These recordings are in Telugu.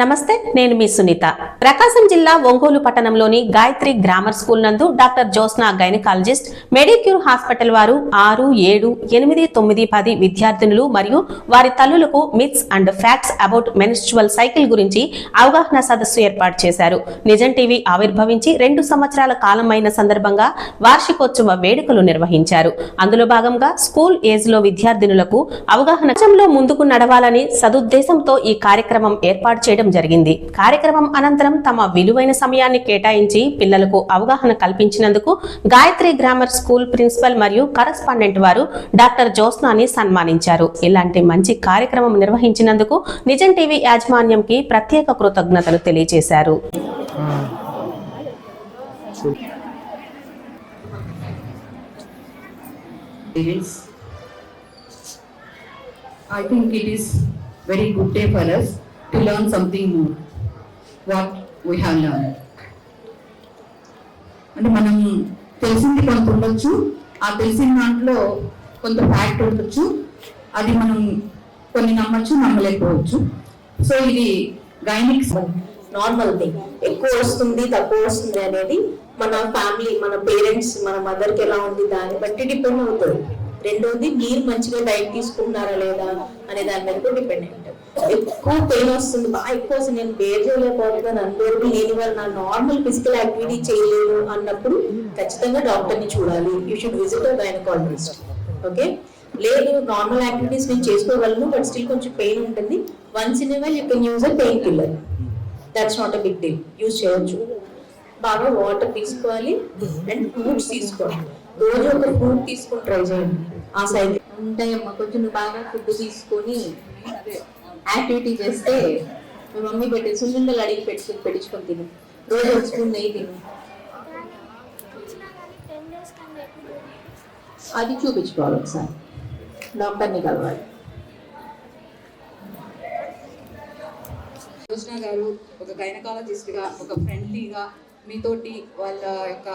నమస్తే నేను మీ సునీత. ప్రకాశం జిల్లా ఒంగోలు పట్టణంలోని గాయత్రి గ్రామర్ స్కూల్ నందు doctor Jyosna gynaecologist medicure hospital వారు ఆరు ఏడు ఎనిమిది తొమ్మిది పది విద్యార్థినులు మరియు వారి తల్లులకు myths and facts about menstrual cycle గురించి అవగాహన సదస్సు ఏర్పాటు చేశారు. నిజం టీవీ ఆవిర్భవించి రెండు సంవత్సరాల కాలం అయిన సందర్భంగా వార్షికోత్సవ వేడుకలు నిర్వహించారు. అందులో భాగంగా స్కూల్ ఏజ్లో విద్యార్థినులకు అవగాహన ముందుకు నడవాలని సదుద్దేశంతో ఈ కార్యక్రమం ఏర్పాటు చేయడం జరిగింది. కార్యక్రమం అనంతరం తమ విలువైన సమయాన్ని కేటాయించి పిల్లలకు అవగాహన కల్పించినందుకు గాయత్రి గ్రామర్ స్కూల్ ప్రిన్సిపల్ మరియు కరస్పాండెంట్ వారు డాక్టర్ జ్యోత్స్నాని సన్మానించారు. ఇలాంటి మంచి కార్యక్రమం నిర్వహించినందుకు నిజం టీవీ యాజమాన్యంకి ప్రత్యేక కృతజ్ఞతలు తెలియజేశారు. I think it is very good day for us. To learn something more. What we have learned. అంటే మనం తెలిసింది కొంత ఉండొచ్చు ఆ తెలిసిన దాంట్లో కొంత ఫ్యాక్ట్ ఉండొచ్చు అది మనం కొన్ని నమ్మచ్చు నమ్మలేకపోవచ్చు సో ఇది గైనిక్స్ నార్మల్ థింగ్ ఎక్కువ వస్తుంది తక్కువ వస్తుంది అనేది మన ఫ్యామిలీ మన పేరెంట్స్ మన మదర్కి ఎలా ఉంది దాన్ని బట్టి డిపెండ్ అవుతుంది రెండోది మీరు మంచిగా డైట్ తీసుకుంటున్నారా లేదా అనే దాని మీద కూడా డిపెండ్ అయి ఎక్కువ పెయిన్ వస్తుంది. బాగా ఎక్కువ వస్తుంది నేను బేర్ చేయలేకపోతున్నాను అన్బేరబుల్ లేని వాళ్ళు నా నార్మల్ ఫిజికల్ యాక్టివిటీ చేయలేను అన్నప్పుడు ఖచ్చితంగా డాక్టర్ని చూడాలి. You should visit gynaecologist okay లేదు నార్మల్ యాక్టివిటీస్ నేను చేసుకోగలను బట్ స్టిల్ కొంచెం పెయిన్ ఉంటుంది. Once in well you can use a pain killer that's not a big deal use చేయొచ్చు. బాగా వాటర్ తీసుకోవాలి. అండ్ ఫ్రూట్స్ తీసుకోవాలి. రోజు ఒక ఫ్రూట్ తీసుకొని ట్రై చేయండి. ఆ సైజ్ ఉంటాయమ్మా కొంచెం నువ్వు బాగా ఫుడ్ తీసుకొని యాక్టివిటీ చేస్తే మీ మమ్మీ పెట్టి సున్నుండలు అడిగి పెట్టుకుని పెట్టించుకొని తిను. రోజు ఒక స్పూన్ నెయ్యి తిను. అది చూపించుకోవాలి ఒకసారి. డాక్టర్ని కలవాలి. గారు ఒక గైనకాలజిస్ట్గా ఒక ఫ్రెండ్లీగా మీతోటి వాళ్ళ యొక్క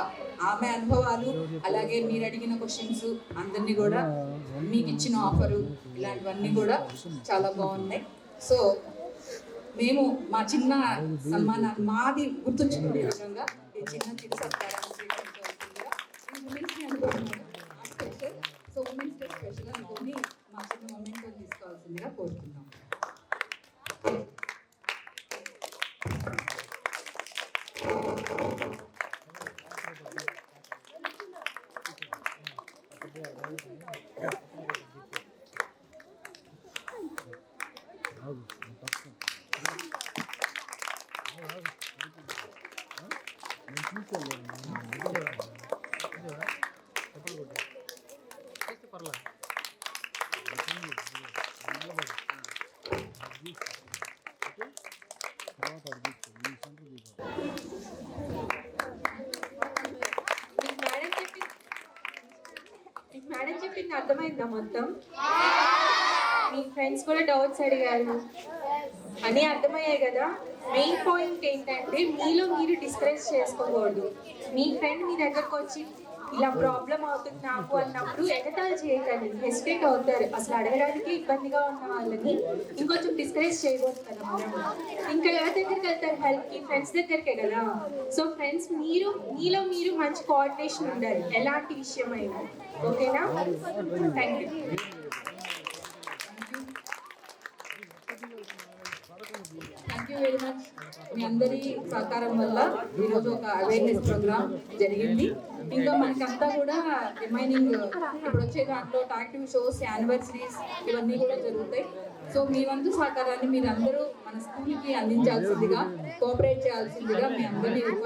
ఆమె అనుభవాలు అలాగే మీరు అడిగిన క్వశ్చన్స్ అందరినీ కూడా మీకు ఇచ్చిన ఆఫరు ఇలాంటివన్నీ కూడా చాలా బాగున్నాయి. సో మేము మా చిన్న సన్మానాన్ని మాది గుర్తుంచుకునే విధంగా ఈ చిన్న చిన్న సత్కారాన్ని స్వీకరించవలసిందిగా సో ఉమెన్స్ డే స్పెషల్ అనుకొని మా చిన్న తీసుకోవాల్సిందిగా కోరుతున్నాం మేడం చెప్పింది మేడం చెప్పింది అర్థమైందా మొత్తం? మీ ఫ్రెండ్స్ కూడా డౌట్స్ అడిగారు. అని అర్థమయ్యాయి కదా. మెయిన్ పాయింట్ ఏంటంటే మీలో మీరు డిస్కరేజ్ చేసుకోకూడదు. మీ ఫ్రెండ్ మీ దగ్గరకు వచ్చి ఇలా ప్రాబ్లం అవుతుంది నాకు అన్నప్పుడు ఎగతాలు చేయకండి. హెసిటేట్ అవుతారు. అసలు అడగడానికి ఇబ్బందిగా ఉన్న వాళ్ళని ఇంకొంచెం డిస్కరేజ్ చేయకూడదు కదా మనం. ఇంకా ఎవరి దగ్గరికి వెళ్తారు? హెల్ప్కి ఫ్రెండ్స్ దగ్గరికే కదా. సో ఫ్రెండ్స్ మీరు మీలో మీరు మంచి కోఆర్డినేషన్ ఉండాలి. ఎలాంటి విషయమైనా. ఓకేనా thank you thank you very much మీ అందరి సహకారం వల్ల ఈరోజు ఒక అవేర్నెస్ ప్రోగ్రామ్ జరిగింది. ఇంకా మనకంతా కూడా రిమైనింగ్ ఇప్పుడు వచ్చే దాంట్లో టాక్టివ్ షోస్ యానివర్సరీస్ ఇవన్నీ కూడా జరుగుతాయి. సో మీ వంతు సహకారాన్ని మీరు అందరూ మన స్కూల్కి అందించాల్సిందిగా కోఆపరేట్ చేయాల్సిందిగా మీ అందరినీ